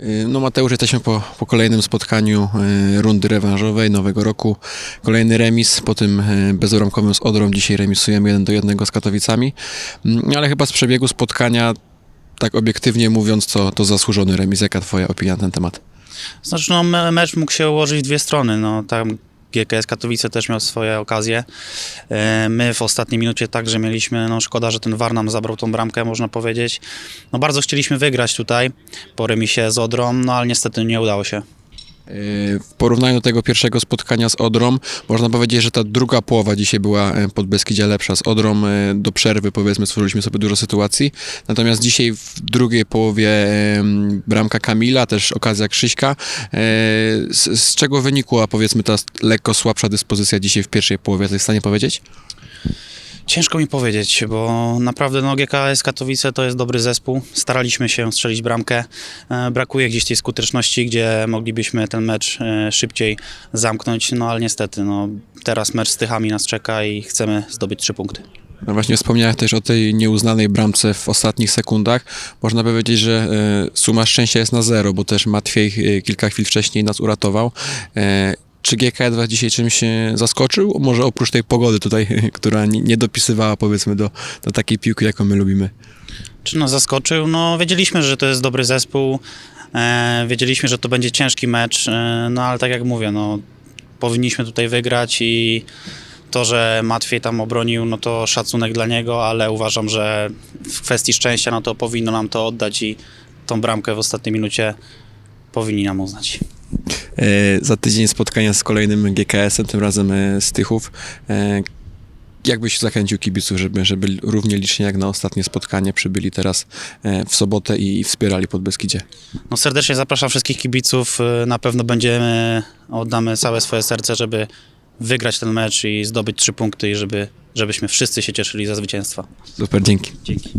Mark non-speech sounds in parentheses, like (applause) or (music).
Y, No Mateusz, jesteśmy po, po kolejnym spotkaniu y, rundy rewanżowej nowego roku. Kolejny remis po tym y, bezuramkowym z Odrą. Dzisiaj remisujemy 1 do 1 z Katowicami. Mm, Ale chyba z przebiegu spotkania, tak obiektywnie mówiąc, to, to zasłużony remis. Jaka twoja opinia na ten temat? Znaczy, no, me- mecz mógł się ułożyć w dwie strony. No, tam GKS Katowice też miał swoje okazje. E, My w ostatniej minucie także mieliśmy, no szkoda, że ten VAR nam zabrał tą bramkę, można powiedzieć. No bardzo chcieliśmy wygrać tutaj po remisie z Odrą, no ale niestety nie udało się. W porównaniu do tego pierwszego spotkania z Odrą, można powiedzieć, że ta druga połowa dzisiaj była e, pod Beskidzie lepsza. Z Odrą e, do przerwy, powiedzmy, stworzyliśmy sobie dużo sytuacji. Natomiast dzisiaj w drugiej połowie bramka Kamila, też okazja Krzyśka. E, Z, z czego wynikła, powiedzmy, ta lekko słabsza dyspozycja dzisiaj w pierwszej połowie? Jesteś w stanie powiedzieć? Ciężko mi powiedzieć, bo naprawdę no, GKS Katowice to jest dobry zespół. Staraliśmy się strzelić bramkę. E, Brakuje gdzieś tej skuteczności, gdzie moglibyśmy ten mecz e, szybciej zamknąć, no ale niestety, no, teraz mecz z Tychami nas czeka i chcemy zdobyć trzy punkty. No właśnie wspomniałeś też o tej nieuznanej bramce w ostatnich sekundach. Można powiedzieć, że e, suma szczęścia jest na zero, bo też Matwiej kilka chwil wcześniej nas uratował. Czy GKS was dzisiaj czymś zaskoczył? Może oprócz tej pogody tutaj, (laughs) która nie dopisywała powiedzmy do, do takiej piłki, jaką my lubimy. Czy nas zaskoczył? No, wiedzieliśmy, że to jest dobry zespół. E, wiedzieliśmy, że to będzie ciężki mecz, e, no ale tak jak mówię, no, powinniśmy tutaj wygrać i to, że Matwiej tam obronił, no to szacunek dla niego, ale uważam, że w kwestii szczęścia, no to powinno nam to oddać i tą bramkę w ostatniej minucie powinni nam uznać. E, Za tydzień spotkania z kolejnym GKS-em, tym razem e, z Tychów. E, Jak byś zachęcił kibiców, żeby, żeby równie licznie jak na ostatnie spotkanie przybyli teraz w sobotę i wspierali pod Beskidzie? No serdecznie zapraszam wszystkich kibiców. Na pewno będziemy, oddamy całe swoje serce, żeby wygrać ten mecz i zdobyć trzy punkty i żeby, żebyśmy wszyscy się cieszyli ze zwycięstwa. Super, dzięki. Dzięki.